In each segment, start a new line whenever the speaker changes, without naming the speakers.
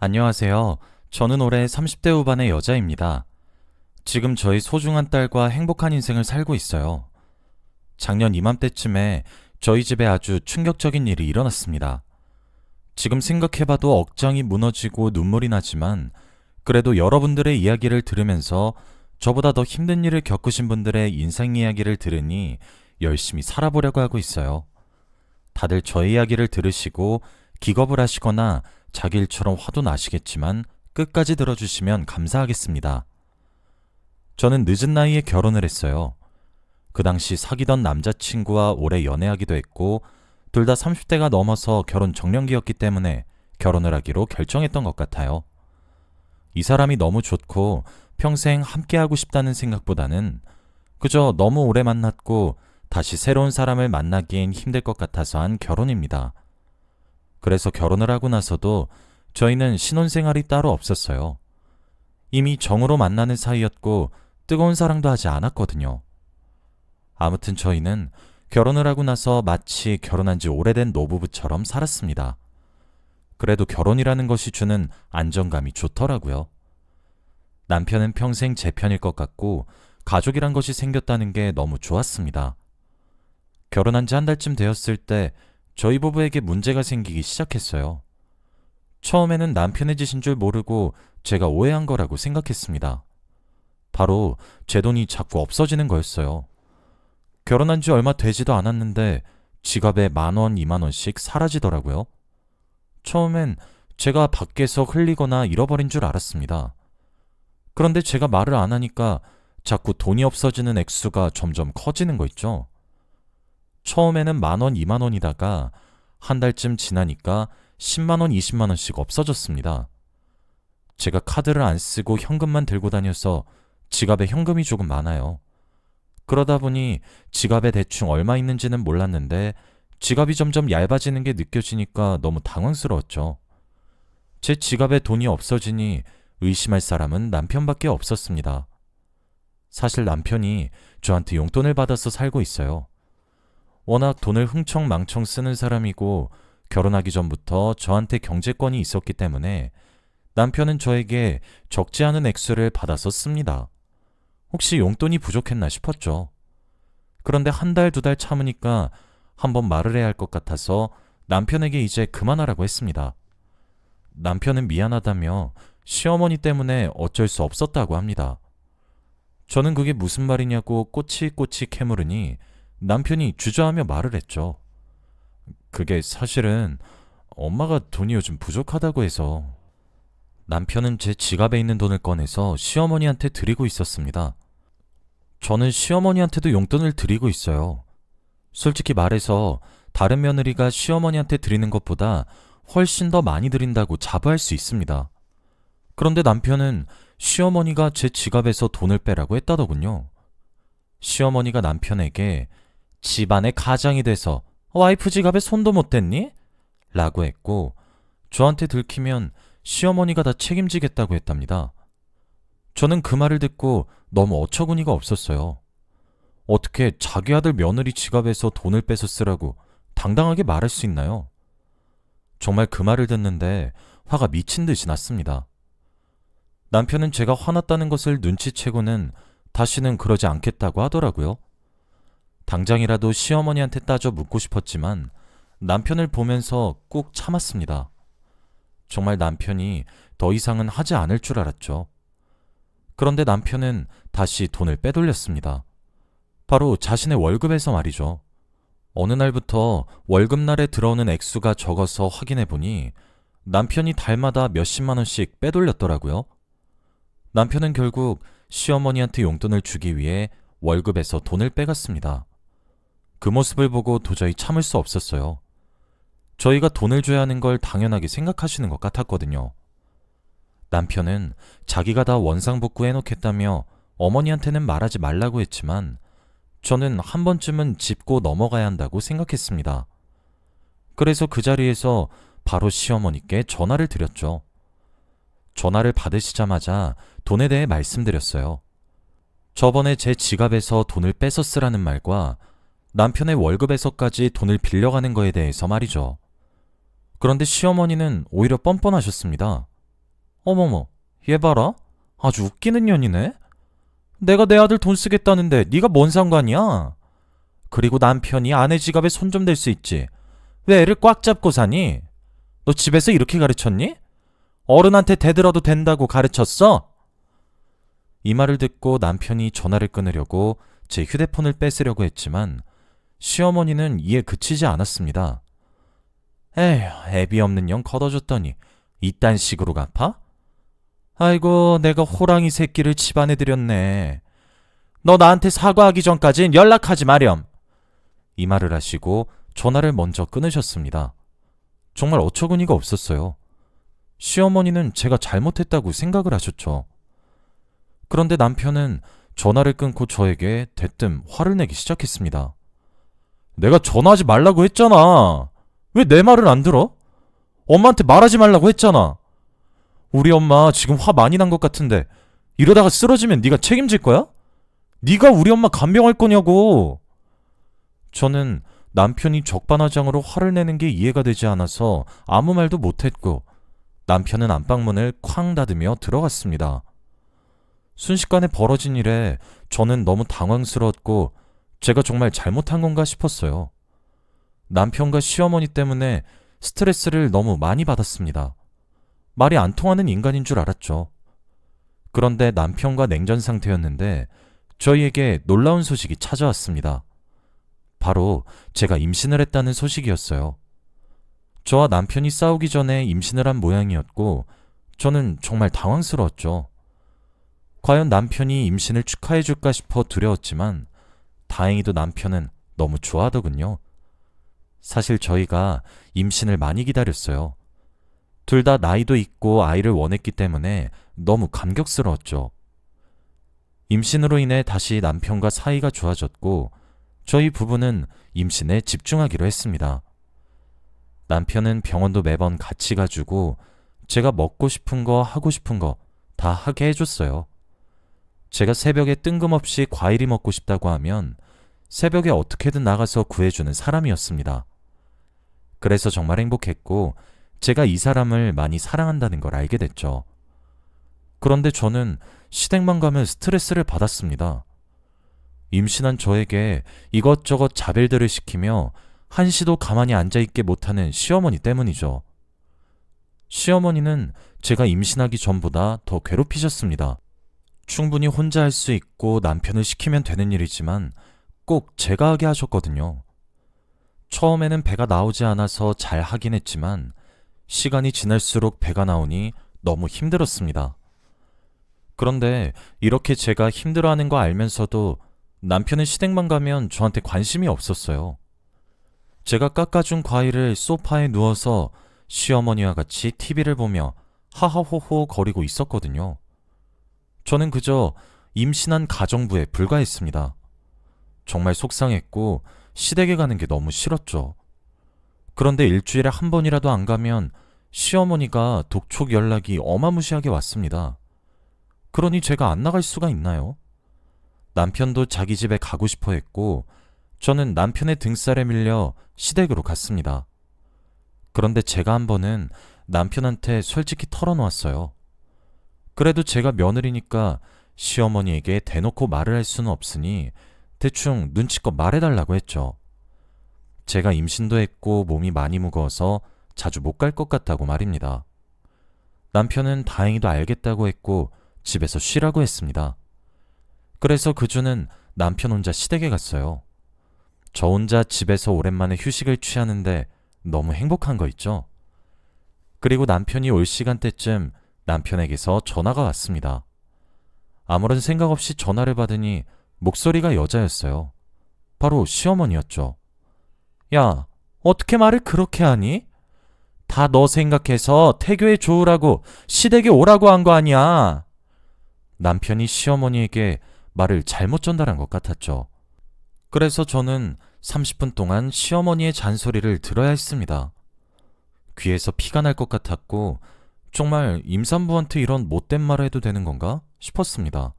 안녕하세요. 저는 올해 30대 후반의 여자입니다. 지금 저희 소중한 딸과 행복한 인생을 살고 있어요. 작년 이맘때쯤에 저희 집에 아주 충격적인 일이 일어났습니다. 지금 생각해봐도 억장이 무너지고 눈물이 나지만 그래도 여러분들의 이야기를 들으면서 저보다 더 힘든 일을 겪으신 분들의 인생 이야기를 들으니 열심히 살아보려고 하고 있어요. 다들 저의 이야기를 들으시고 기겁을 하시거나 자기 일처럼 화도 나시겠지만 끝까지 들어주시면 감사하겠습니다. 저는 늦은 나이에 결혼을 했어요. 그 당시 사귀던 남자친구와 오래 연애하기도 했고, 둘 다 30대가 넘어서 결혼 정년기였기 때문에 결혼을 하기로 결정했던 것 같아요. 이 사람이 너무 좋고 평생 함께하고 싶다는 생각보다는 그저 너무 오래 만났고 다시 새로운 사람을 만나기엔 힘들 것 같아서 한 결혼입니다. 그래서 결혼을 하고 나서도 저희는 신혼생활이 따로 없었어요. 이미 정으로 만나는 사이였고 뜨거운 사랑도 하지 않았거든요. 아무튼 저희는 결혼을 하고 나서 마치 결혼한 지 오래된 노부부처럼 살았습니다. 그래도 결혼이라는 것이 주는 안정감이 좋더라고요. 남편은 평생 제 편일 것 같고 가족이란 것이 생겼다는 게 너무 좋았습니다. 결혼한 지 한 달쯤 되었을 때 저희 부부에게 문제가 생기기 시작했어요. 처음에는 남편의 짓인 줄 모르고 제가 오해한 거라고 생각했습니다. 바로 제 돈이 자꾸 없어지는 거였어요. 결혼한 지 얼마 되지도 않았는데 지갑에 만 원, 이만 원씩 사라지더라고요. 처음엔 제가 밖에서 흘리거나 잃어버린 줄 알았습니다. 그런데 제가 말을 안 하니까 자꾸 돈이 없어지는 액수가 점점 커지는 거 있죠. 처음에는 만 원, 이만 원이다가 한 달쯤 지나니까 10만 원, 20만 원씩 없어졌습니다. 제가 카드를 안 쓰고 현금만 들고 다녀서 지갑에 현금이 조금 많아요. 그러다 보니 지갑에 대충 얼마 있는지는 몰랐는데 지갑이 점점 얇아지는 게 느껴지니까 너무 당황스러웠죠. 제 지갑에 돈이 없어지니 의심할 사람은 남편밖에 없었습니다. 사실 남편이 저한테 용돈을 받아서 살고 있어요. 워낙 돈을 흥청망청 쓰는 사람이고 결혼하기 전부터 저한테 경제권이 있었기 때문에 남편은 저에게 적지 않은 액수를 받아서 씁니다. 혹시 용돈이 부족했나 싶었죠. 그런데 한 달, 두 달 참으니까 한번 말을 해야 할 것 같아서 남편에게 이제 그만하라고 했습니다. 남편은 미안하다며 시어머니 때문에 어쩔 수 없었다고 합니다. 저는 그게 무슨 말이냐고 꼬치꼬치 캐물으니 남편이 주저하며 말을 했죠. 그게 사실은 엄마가 돈이 요즘 부족하다고 해서 남편은 제 지갑에 있는 돈을 꺼내서 시어머니한테 드리고 있었습니다. 저는 시어머니한테도 용돈을 드리고 있어요. 솔직히 말해서 다른 며느리가 시어머니한테 드리는 것보다 훨씬 더 많이 드린다고 자부할 수 있습니다. 그런데 남편은 시어머니가 제 지갑에서 돈을 빼라고 했다더군요. 시어머니가 남편에게 집안의 가장이 돼서 와이프 지갑에 손도 못 댔니? 라고 했고 저한테 들키면 시어머니가 다 책임지겠다고 했답니다. 저는 그 말을 듣고 너무 어처구니가 없었어요. 어떻게 자기 아들 며느리 지갑에서 돈을 빼서 쓰라고 당당하게 말할 수 있나요? 정말 그 말을 듣는데 화가 미친 듯이 났습니다. 남편은 제가 화났다는 것을 눈치채고는 다시는 그러지 않겠다고 하더라고요. 당장이라도 시어머니한테 따져 묻고 싶었지만 남편을 보면서 꾹 참았습니다. 정말 남편이 더 이상은 하지 않을 줄 알았죠. 그런데 남편은 다시 돈을 빼돌렸습니다. 바로 자신의 월급에서 말이죠. 어느 날부터 월급날에 들어오는 액수가 적어서 확인해 보니 남편이 달마다 몇십만 원씩 빼돌렸더라고요. 남편은 결국 시어머니한테 용돈을 주기 위해 월급에서 돈을 빼갔습니다. 그 모습을 보고 도저히 참을 수 없었어요. 저희가 돈을 줘야 하는 걸 당연하게 생각하시는 것 같았거든요. 남편은 자기가 다 원상복구 해놓겠다며 어머니한테는 말하지 말라고 했지만 저는 한 번쯤은 짚고 넘어가야 한다고 생각했습니다. 그래서 그 자리에서 바로 시어머니께 전화를 드렸죠. 전화를 받으시자마자 돈에 대해 말씀드렸어요. 저번에 제 지갑에서 돈을 뺏어 쓰라는 말과 남편의 월급에서까지 돈을 빌려가는 거에 대해서 말이죠. 그런데 시어머니는 오히려 뻔뻔하셨습니다. 어머머, 얘 봐라. 아주 웃기는 년이네. 내가 내 아들 돈 쓰겠다는데 네가 뭔 상관이야? 그리고 남편이 아내 지갑에 손 좀 댈 수 있지. 왜 애를 꽉 잡고 사니? 너 집에서 이렇게 가르쳤니? 어른한테 대들어도 된다고 가르쳤어? 이 말을 듣고 남편이 전화를 끊으려고 제 휴대폰을 뺏으려고 했지만 시어머니는 이에 그치지 않았습니다. 에휴, 애비 없는 년 걷어줬더니 이딴 식으로 갚아? 아이고, 내가 호랑이 새끼를 집안에 들였네. 너 나한테 사과하기 전까진 연락하지 마렴. 이 말을 하시고 전화를 먼저 끊으셨습니다. 정말 어처구니가 없었어요. 시어머니는 제가 잘못했다고 생각을 하셨죠. 그런데 남편은 전화를 끊고 저에게 대뜸 화를 내기 시작했습니다. 내가 전화하지 말라고 했잖아. 왜 내 말을 안 들어? 엄마한테 말하지 말라고 했잖아. 우리 엄마 지금 화 많이 난 것 같은데 이러다가 쓰러지면 네가 책임질 거야? 네가 우리 엄마 간병할 거냐고. 저는 남편이 적반하장으로 화를 내는 게 이해가 되지 않아서 아무 말도 못했고 남편은 안방문을 쾅 닫으며 들어갔습니다. 순식간에 벌어진 일에 저는 너무 당황스러웠고 제가 정말 잘못한 건가 싶었어요. 남편과 시어머니 때문에 스트레스를 너무 많이 받았습니다. 말이 안 통하는 인간인 줄 알았죠. 그런데 남편과 냉전 상태였는데 저희에게 놀라운 소식이 찾아왔습니다. 바로 제가 임신을 했다는 소식이었어요. 저와 남편이 싸우기 전에 임신을 한 모양이었고 저는 정말 당황스러웠죠. 과연 남편이 임신을 축하해줄까 싶어 두려웠지만 다행히도 남편은 너무 좋아하더군요. 사실 저희가 임신을 많이 기다렸어요. 둘 다 나이도 있고 아이를 원했기 때문에 너무 감격스러웠죠. 임신으로 인해 다시 남편과 사이가 좋아졌고 저희 부부는 임신에 집중하기로 했습니다. 남편은 병원도 매번 같이 가주고 제가 먹고 싶은 거 하고 싶은 거 다 하게 해줬어요. 제가 새벽에 뜬금없이 과일이 먹고 싶다고 하면 새벽에 어떻게든 나가서 구해주는 사람이었습니다. 그래서 정말 행복했고 제가 이 사람을 많이 사랑한다는 걸 알게 됐죠. 그런데 저는 시댁만 가면 스트레스를 받았습니다. 임신한 저에게 이것저것 자벨들을 시키며 한시도 가만히 앉아있게 못하는 시어머니 때문이죠. 시어머니는 제가 임신하기 전보다 더 괴롭히셨습니다. 충분히 혼자 할 수 있고 남편을 시키면 되는 일이지만 꼭 제가 하게 하셨거든요. 처음에는 배가 나오지 않아서 잘 하긴 했지만 시간이 지날수록 배가 나오니 너무 힘들었습니다. 그런데 이렇게 제가 힘들어하는 거 알면서도 남편은 시댁만 가면 저한테 관심이 없었어요. 제가 깎아준 과일을 소파에 누워서 시어머니와 같이 TV를 보며 하하호호 거리고 있었거든요. 저는 그저 임신한 가정부에 불과했습니다. 정말 속상했고 시댁에 가는 게 너무 싫었죠. 그런데 일주일에 한 번이라도 안 가면 시어머니가 독촉 연락이 어마무시하게 왔습니다. 그러니 제가 안 나갈 수가 있나요? 남편도 자기 집에 가고 싶어 했고, 저는 남편의 등살에 밀려 시댁으로 갔습니다. 그런데 제가 한 번은 남편한테 솔직히 털어놓았어요. 그래도 제가 며느리니까 시어머니에게 대놓고 말을 할 수는 없으니 대충 눈치껏 말해달라고 했죠. 제가 임신도 했고 몸이 많이 무거워서 자주 못 갈 것 같다고 말입니다. 남편은 다행히도 알겠다고 했고 집에서 쉬라고 했습니다. 그래서 그 주는 남편 혼자 시댁에 갔어요. 저 혼자 집에서 오랜만에 휴식을 취하는데 너무 행복한 거 있죠? 그리고 남편이 올 시간대쯤 남편에게서 전화가 왔습니다. 아무런 생각 없이 전화를 받으니 목소리가 여자였어요. 바로 시어머니였죠. 야, 어떻게 말을 그렇게 하니? 다 너 생각해서 태교에 좋으라고 시댁에 오라고 한 거 아니야. 남편이 시어머니에게 말을 잘못 전달한 것 같았죠. 그래서 저는 30분 동안 시어머니의 잔소리를 들어야 했습니다. 귀에서 피가 날 것 같았고, 정말 임산부한테 이런 못된 말을 해도 되는 건가 싶었습니다.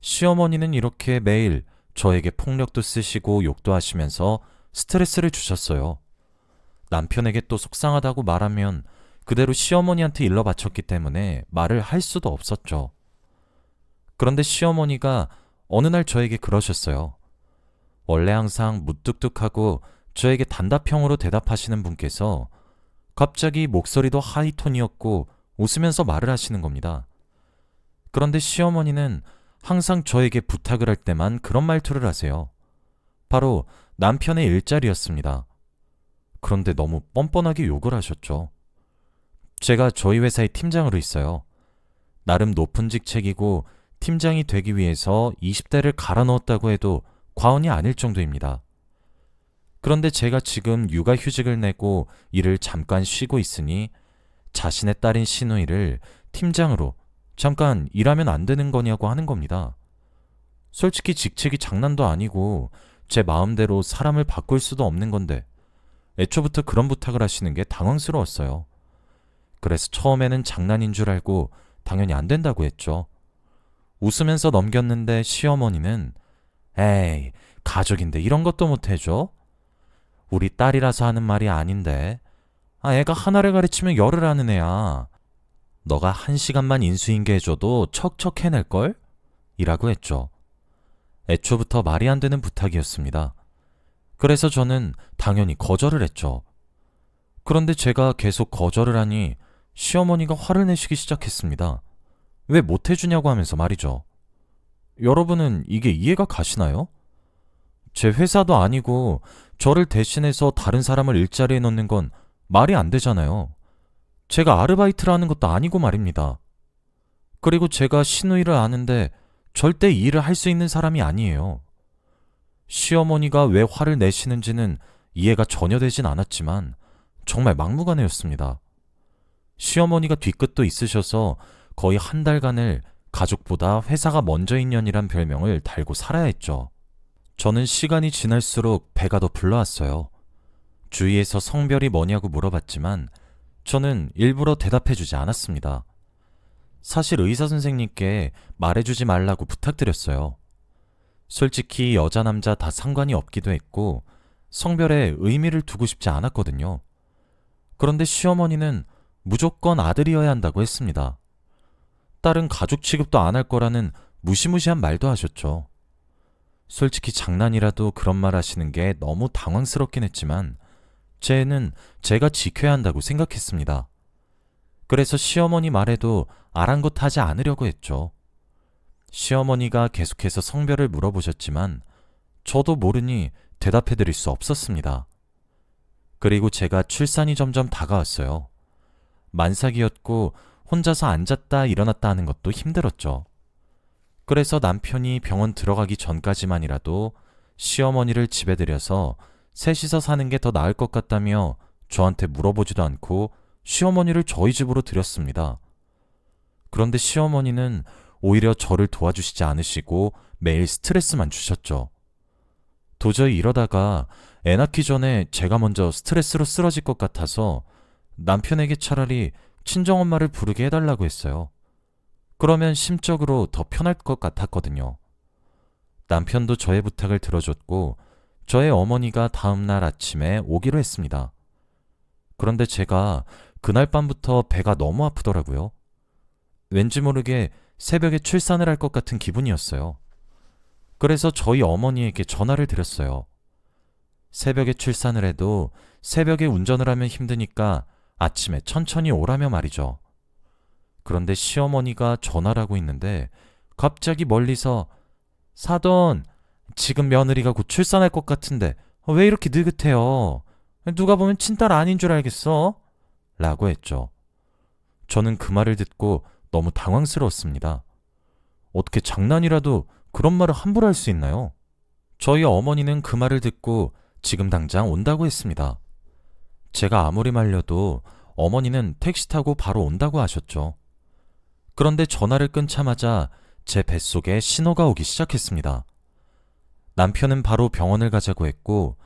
시어머니는 이렇게 매일 저에게 폭력도 쓰시고 욕도 하시면서 스트레스를 주셨어요. 남편에게 또 속상하다고 말하면 그대로 시어머니한테 일러 바쳤기 때문에 말을 할 수도 없었죠. 그런데 시어머니가 어느 날 저에게 그러셨어요. 원래 항상 무뚝뚝하고 저에게 단답형으로 대답하시는 분께서 갑자기 목소리도 하이톤이었고 웃으면서 말을 하시는 겁니다. 그런데 시어머니는 항상 저에게 부탁을 할 때만 그런 말투를 하세요. 바로 남편의 일자리였습니다. 그런데 너무 뻔뻔하게 욕을 하셨죠. 제가 저희 회사의 팀장으로 있어요. 나름 높은 직책이고 팀장이 되기 위해서 20대를 갈아 넣었다고 해도 과언이 아닐 정도입니다. 그런데 제가 지금 육아휴직을 내고 일을 잠깐 쉬고 있으니 자신의 딸인 신우이를 팀장으로 잠깐 일하면 안 되는 거냐고 하는 겁니다. 솔직히 직책이 장난도 아니고 제 마음대로 사람을 바꿀 수도 없는 건데 애초부터 그런 부탁을 하시는 게 당황스러웠어요. 그래서 처음에는 장난인 줄 알고 당연히 안 된다고 했죠. 웃으면서 넘겼는데 시어머니는 에이, 가족인데 이런 것도 못 해줘? 우리 딸이라서 하는 말이 아닌데. 아, 애가 하나를 가르치면 열을 하는 애야. 너가 한 시간만 인수인계 해줘도 척척 해낼걸? 이라고 했죠. 애초부터 말이 안 되는 부탁이었습니다. 그래서 저는 당연히 거절을 했죠. 그런데 제가 계속 거절을 하니 시어머니가 화를 내시기 시작했습니다. 왜 못해주냐고 하면서 말이죠. 여러분은 이게 이해가 가시나요? 제 회사도 아니고 저를 대신해서 다른 사람을 일자리에 넣는 건 말이 안 되잖아요. 제가 아르바이트를 하는 것도 아니고 말입니다. 그리고 제가 신우이를 아는데 절대 이 일을 할 수 있는 사람이 아니에요. 시어머니가 왜 화를 내시는지는 이해가 전혀 되진 않았지만 정말 막무가내였습니다. 시어머니가 뒤끝도 있으셔서 거의 한 달간을 가족보다 회사가 먼저인 년이란 별명을 달고 살아야 했죠. 저는 시간이 지날수록 배가 더 불러왔어요. 주위에서 성별이 뭐냐고 물어봤지만 저는 일부러 대답해주지 않았습니다. 사실 의사 선생님께 말해주지 말라고 부탁드렸어요. 솔직히 여자 남자 다 상관이 없기도 했고 성별에 의미를 두고 싶지 않았거든요. 그런데 시어머니는 무조건 아들이어야 한다고 했습니다. 딸은 가족 취급도 안 할 거라는 무시무시한 말도 하셨죠. 솔직히 장난이라도 그런 말 하시는 게 너무 당황스럽긴 했지만 쟤는 제가 지켜야 한다고 생각했습니다. 그래서 시어머니 말에도 아랑곳하지 않으려고 했죠. 시어머니가 계속해서 성별을 물어보셨지만 저도 모르니 대답해 드릴 수 없었습니다. 그리고 제가 출산이 점점 다가왔어요. 만삭이었고 혼자서 앉았다 일어났다 하는 것도 힘들었죠. 그래서 남편이 병원 들어가기 전까지만이라도 시어머니를 집에 들여서 셋이서 사는 게 더 나을 것 같다며 저한테 물어보지도 않고 시어머니를 저희 집으로 들였습니다. 그런데 시어머니는 오히려 저를 도와주시지 않으시고 매일 스트레스만 주셨죠. 도저히 이러다가 애 낳기 전에 제가 먼저 스트레스로 쓰러질 것 같아서 남편에게 차라리 친정엄마를 부르게 해달라고 했어요. 그러면 심적으로 더 편할 것 같았거든요. 남편도 저의 부탁을 들어줬고 저의 어머니가 다음날 아침에 오기로 했습니다. 그런데 제가 그날 밤부터 배가 너무 아프더라고요. 왠지 모르게 새벽에 출산을 할 것 같은 기분이었어요. 그래서 저희 어머니에게 전화를 드렸어요. 새벽에 출산을 해도 새벽에 운전을 하면 힘드니까 아침에 천천히 오라며 말이죠. 그런데 시어머니가 전화를 하고 있는데 갑자기 멀리서 사돈, 지금 며느리가 곧 출산할 것 같은데 왜 이렇게 느긋해요? 누가 보면 친딸 아닌 줄 알겠어? 라고 했죠. 저는 그 말을 듣고 너무 당황스러웠습니다. 어떻게 장난이라도 그런 말을 함부로 할 수 있나요? 저희 어머니는 그 말을 듣고 지금 당장 온다고 했습니다. 제가 아무리 말려도 어머니는 택시 타고 바로 온다고 하셨죠. 그런데 전화를 끊자마자 제 뱃속에 신호가 오기 시작했습니다. 남편은 바로 병원을 가자고 했고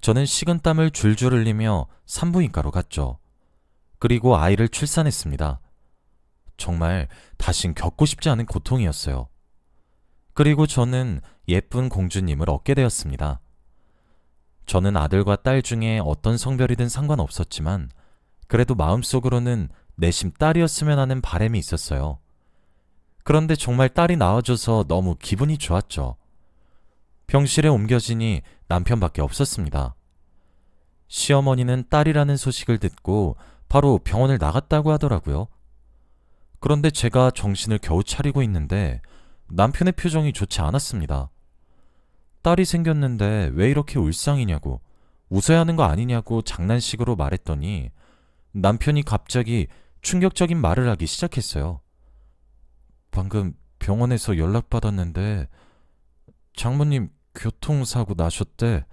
저는 식은땀을 줄줄 흘리며 산부인과로 갔죠. 그리고 아이를 출산했습니다. 정말 다신 겪고 싶지 않은 고통이었어요. 그리고 저는 예쁜 공주님을 얻게 되었습니다. 저는 아들과 딸 중에 어떤 성별이든 상관없었지만 그래도 마음속으로는 내심 딸이었으면 하는 바람이 있었어요. 그런데 정말 딸이 나와줘서 너무 기분이 좋았죠. 병실에 옮겨지니 남편밖에 없었습니다. 시어머니는 딸이라는 소식을 듣고 바로 병원을 나갔다고 하더라고요. 그런데 제가 정신을 겨우 차리고 있는데 남편의 표정이 좋지 않았습니다. 딸이 생겼는데 왜 이렇게 울상이냐고 웃어야 하는 거 아니냐고 장난식으로 말했더니 남편이 갑자기 충격적인 말을 하기 시작했어요. 방금 병원에서 연락받았는데 장모님 교통사고 나셨대.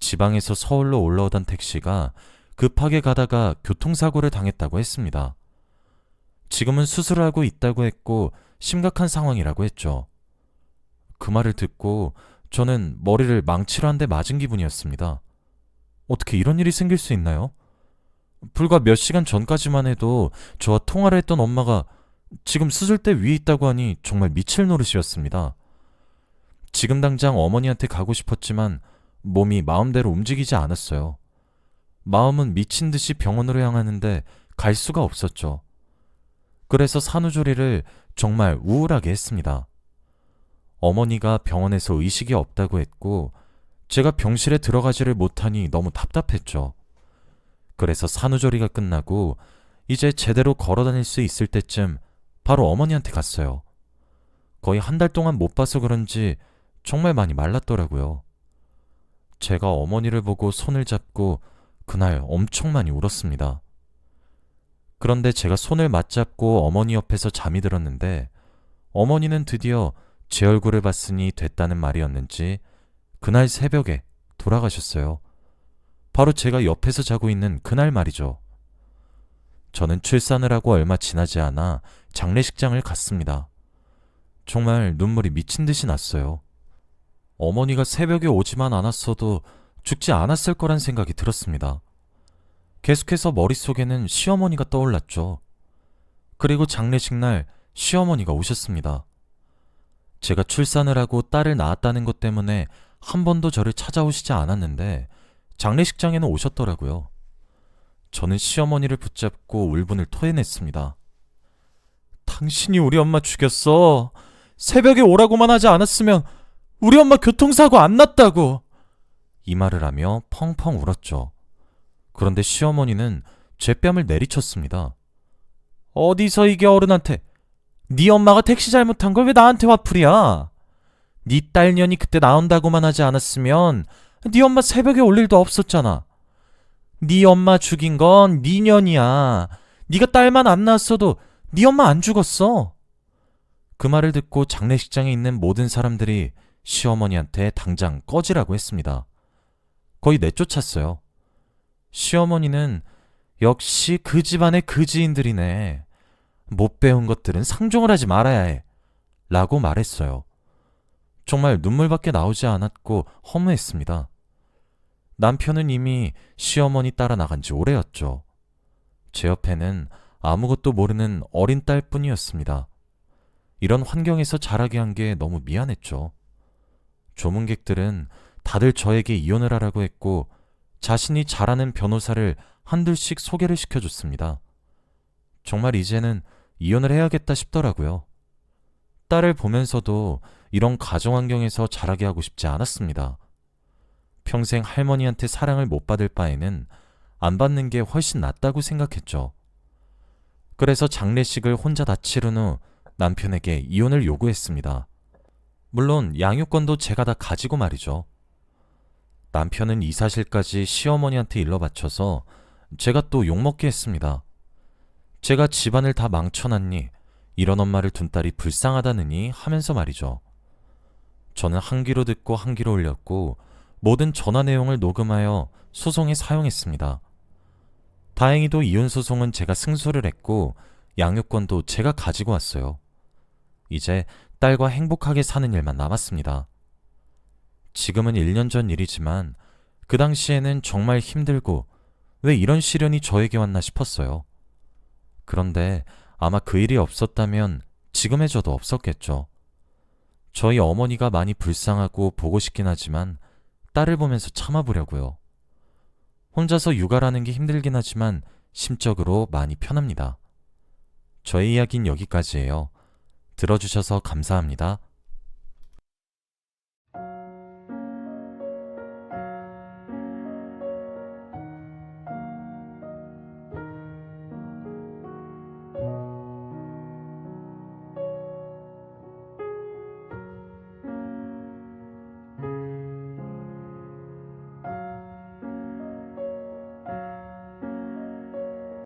지방에서 서울로 올라오던 택시가 급하게 가다가 교통사고를 당했다고 했습니다. 지금은 수술을 하고 있다고 했고 심각한 상황이라고 했죠. 그 말을 듣고 저는 머리를 망치로 한 대 맞은 기분이었습니다. 어떻게 이런 일이 생길 수 있나요? 불과 몇 시간 전까지만 해도 저와 통화를 했던 엄마가 지금 수술대 위에 있다고 하니 정말 미칠 노릇이었습니다. 지금 당장 어머니한테 가고 싶었지만 몸이 마음대로 움직이지 않았어요. 마음은 미친 듯이 병원으로 향하는데 갈 수가 없었죠. 그래서 산후조리를 정말 우울하게 했습니다. 어머니가 병원에서 의식이 없다고 했고, 제가 병실에 들어가지를 못하니 너무 답답했죠. 그래서 산후조리가 끝나고, 이제 제대로 걸어 다닐 수 있을 때쯤 바로 어머니한테 갔어요. 거의 한 달 동안 못 봐서 그런지 정말 많이 말랐더라고요. 제가 어머니를 보고 손을 잡고 그날 엄청 많이 울었습니다. 그런데 제가 손을 맞잡고 어머니 옆에서 잠이 들었는데 어머니는 드디어 제 얼굴을 봤으니 됐다는 말이었는지 그날 새벽에 돌아가셨어요. 바로 제가 옆에서 자고 있는 그날 말이죠. 저는 출산을 하고 얼마 지나지 않아 장례식장을 갔습니다. 정말 눈물이 미친 듯이 났어요. 어머니가 새벽에 오지만 않았어도 죽지 않았을 거란 생각이 들었습니다. 계속해서 머릿속에는 시어머니가 떠올랐죠. 그리고 장례식 날 시어머니가 오셨습니다. 제가 출산을 하고 딸을 낳았다는 것 때문에 한 번도 저를 찾아오시지 않았는데 장례식장에는 오셨더라고요. 저는 시어머니를 붙잡고 울분을 토해냈습니다. 당신이 우리 엄마 죽였어. 새벽에 오라고만 하지 않았으면 우리 엄마 교통사고 안 났다고. 이 말을 하며 펑펑 울었죠. 그런데 시어머니는 제 뺨을 내리쳤습니다. 어디서 이게 어른한테 네 엄마가 택시 잘못한 걸 왜 나한테 화풀이야? 네 딸년이 그때 나온다고만 하지 않았으면 네 엄마 새벽에 올 일도 없었잖아. 네 엄마 죽인 건 네 년이야. 네가 딸만 안 낳았어도 네 엄마 안 죽었어. 그 말을 듣고 장례식장에 있는 모든 사람들이 시어머니한테 당장 꺼지라고 했습니다. 거의 내쫓았어요. 시어머니는 역시 그 집안의 그 지인들이네. 못 배운 것들은 상종을 하지 말아야 해. 라고 말했어요. 정말 눈물밖에 나오지 않았고 허무했습니다. 남편은 이미 시어머니 따라 나간 지 오래였죠. 제 옆에는 아무것도 모르는 어린 딸 뿐이었습니다. 이런 환경에서 자라게 한 게 너무 미안했죠. 조문객들은 다들 저에게 이혼을 하라고 했고 자신이 잘 아는 변호사를 한둘씩 소개를 시켜줬습니다. 정말 이제는 이혼을 해야겠다 싶더라고요. 딸을 보면서도 이런 가정 환경에서 자라게 하고 싶지 않았습니다. 평생 할머니한테 사랑을 못 받을 바에는 안 받는 게 훨씬 낫다고 생각했죠. 그래서 장례식을 혼자 다 치른 후 남편에게 이혼을 요구했습니다. 물론 양육권도 제가 다 가지고 말이죠. 남편은 이 사실까지 시어머니한테 일러 바쳐서 제가 또 욕먹게 했습니다. 제가 집안을 다 망쳐놨니 이런 엄마를 둔 딸이 불쌍하다느니 하면서 말이죠. 저는 한 귀로 듣고 한 귀로 올렸고 모든 전화 내용을 녹음하여 소송에 사용했습니다. 다행히도 이혼 소송은 제가 승소를 했고 양육권도 제가 가지고 왔어요. 이제 딸과 행복하게 사는 일만 남았습니다. 지금은 1년 전 일이지만 그 당시에는 정말 힘들고 왜 이런 시련이 저에게 왔나 싶었어요. 그런데 아마 그 일이 없었다면 지금의 저도 없었겠죠. 저희 어머니가 많이 불쌍하고 보고 싶긴 하지만 딸을 보면서 참아보려고요. 혼자서 육아라는 게 힘들긴 하지만 심적으로 많이 편합니다. 저의 이야기는 여기까지예요. 들어주셔서 감사합니다.